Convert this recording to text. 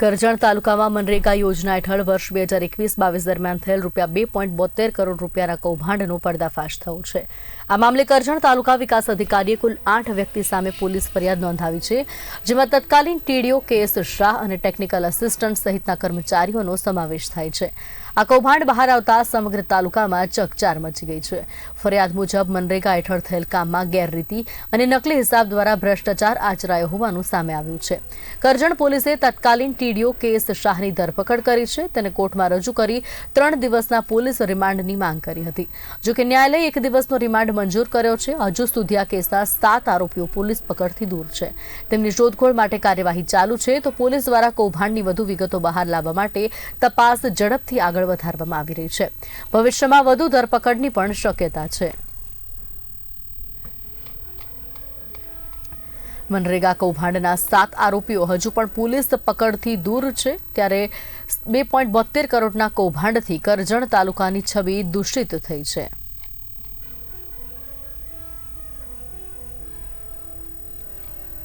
કરજણ તાલુકામાં મનરેગા યોજના હેઠળ વર્ષ બે હજાર એકવીસ બાવીસ દરમિયાન થયેલ રૂપિયા બે પોઈન્ટ બોતેર કરોડ રૂપિયાના કૌભાંડનો પર્દાફાશ થયો છે. આ મામલે કરજણ તાલુકા વિકાસ અધિકારીએ કુલ આઠ વ્યક્તિ સામે પોલીસ ફરિયાદ નોંધાવી છે, જેમાં તત્કાલીન ટીડીઓ કે એસ શાહ અને ટેકનિકલ આસિસ્ટન્ટ સહિતના કર્મચારીઓનો સમાવેશ થાય છે. આ કૌભાંડ બહાર આવતા સમગ્ર તાલુકામાં ચકચાર મચી ગઈ છે. ફરિયાદ મુજબ મનરેગા હેઠળ થયેલ કામમાં ગેરરીતિ અને નકલી હિસાબ દ્વારા ભ્રષ્ટાચાર આચરાયો હોવાનું સામે આવ્યું છે. કરજણ પોલીસે તત્કાલીન ટીડીઓ કેસ શાહની ધરપકડ કરી છે. તેને કોર્ટમાં રજૂ કરી ત્રણ દિવસના પોલીસ રિમાન્ડની માંગ કરી હતી. જો કે ન્યાયાલયે એક દિવસનો રિમાન્ડ મંજૂર કર્યો છે. હજુ સુધી આ કેસના સાત આરોપીઓ પોલીસ પકડથી દૂર છે. તેમની શોધખોળ માટે કાર્યવાહી ચાલુ છે. તો પોલીસ દ્વારા કૌભાંડની વધુ વિગતો બહાર લાવવા માટે તપાસ ઝડપથી વધારવામાં આવી રહી છે. ભવિષ્યમાં વધુ ધરપકડની પણ શક્યતા છે. મનરેગા કૌભાંડના સાત આરોપીઓ હજુ પણ પોલીસ પકડથી દૂર છે, ત્યારે બે પોઈન્ટ બોતેર કરોડના કૌભાંડથી કરજણ તાલુકાની છબી દૂષિત થઈ છે.